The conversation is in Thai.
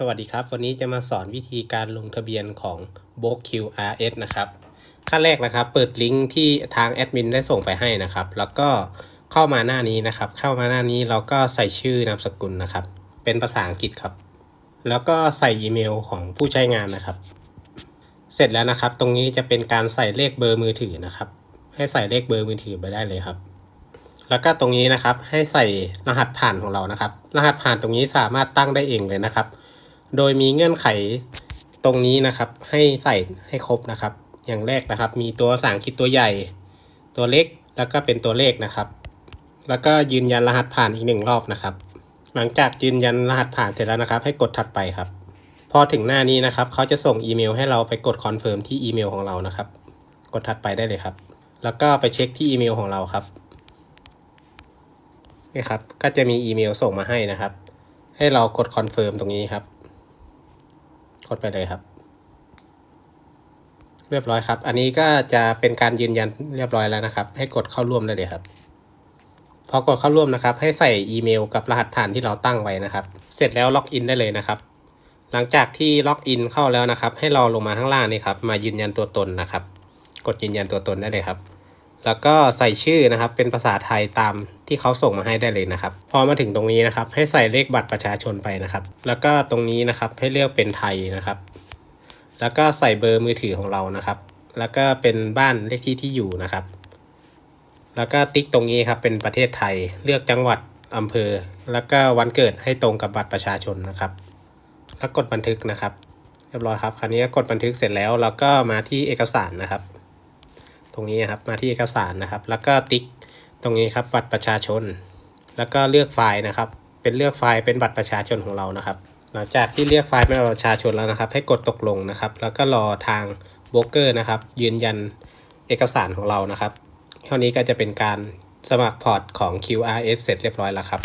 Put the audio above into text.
สวัสดีครับ วันนี้จะมาสอนวิธีการลงทะเบียนของ b o k QRS นะครับ ขั้นแรกนะครับ เปิดลิงก์ที่ทางแอดมินได้ส่งไปให้นะครับ แล้วก็เข้ามาหน้านี้นะครับ เข้ามาหน้านี้เราก็ใส่ชื่อนามสกุลนะครับ เป็นภาษาอังกฤษครับ แล้วก็ใส่อีเมลของผู้ใช้งานนะครับ เสร็จแล้วนะครับ ตรงนี้จะเป็นการใส่เลขเบอร์มือถือนะครับ ให้ใส่เลขเบอร์มือถือไปได้เลยครับแล้วก็ตรงนี้นะครับให้ใส่รหัสผ่านของเรานะครับ รหัสผ่านตรงนี้สามารถตั้งได้เองเลยนะครับ โดยมีเงื่อนไขตรงนี้นะครับ ให้ใส่ให้ครบนะครับ อย่างแรกนะครับ มีตัวภาษาอังกฤษตัวใหญ่ ตัวเล็กแล้วก็เป็นตัวเลขนะครับ แล้วก็ยืนยันรหัสผ่านอีกหนึ่งรอบนะครับ หลังจากยืนยันรหัสผ่านเสร็จแล้วนะครับ ให้กดถัดไปครับ พอถึงหน้านี้นะครับเขาจะส่งอีเมลให้เราไปกดคอนเฟิร์มที่อีเมลของเรานะครับ กดถัดไปได้เลยครับ แล้วก็ไปเช็คที่อีเมลของเราครับนี่ครับก็จะมีอีเมลส่งมาให้นะครับ ให้เรากดคอนเฟิร์มตรงนี้ครับ กดไปเลยครับ เรียบร้อยครับ อันนี้ก็จะเป็นการยืนยันเรียบร้อยแล้วนะครับ ให้กดเข้าร่วมได้เลยครับ พอกดเข้าร่วมนะครับ ให้ใส่อีเมลกับรหัสผ่านที่เราตั้งไว้นะครับ เสร็จแล้วล็อกอินได้เลยนะครับ หลังจากที่ล็อกอินเข้าแล้วนะครับ ให้เราลงมาข้างล่างนี่ครับ มายืนยันตัวตนนะครับ กดยืนยันตัวตนได้เลยครับ แล้วก็ใส่ชื่อนะครับเป็นภาษาไทยตามที่เขาส่งมาให้ได้เลยนะครับ พอมาถึงตรงนี้นะครับ ให้ใส่เลขบัตรประชาชนไปนะครับ แล้วก็ตรงนี้นะครับให้เลือกเป็นไทยนะครับ แล้วก็ใส่เบอร์มือถือของเรานะครับ แล้วก็เป็นบ้านเลขที่ที่อยู่นะครับ แล้วก็ติ๊กตรงนี้ครับเป็นประเทศไทยเลือกจังหวัดอำเภอ แล้วก็วันเกิดให้ตรงกับบัตรประชาชนนะครับ แล้วกดบันทึกนะครับ เรียบร้อยครับคราวนี้กดบันทึกเสร็จแล้วเราก็มาที่เอกสารนะครับ ตรงนี้ครับมาที่เอกสารนะครับ แล้วก็ติ๊กตรงนี้ครับบัตรประชาชน แล้วก็เลือกไฟล์นะครับ เป็นเลือกไฟล์เป็นบัตรประชาชนของเรานะครับ หลังจากที่เลือกไฟล์เป็นบัตรประชาชนแล้วนะครับ ให้กดตกลงนะครับ แล้วก็รอทางโบรกเกอร์นะครับ ยืนยันเอกสารของเรานะครับ เท่านี้ก็จะเป็นการสมัครพอร์ตของ QRS เสร็จเรียบร้อยแล้วครับ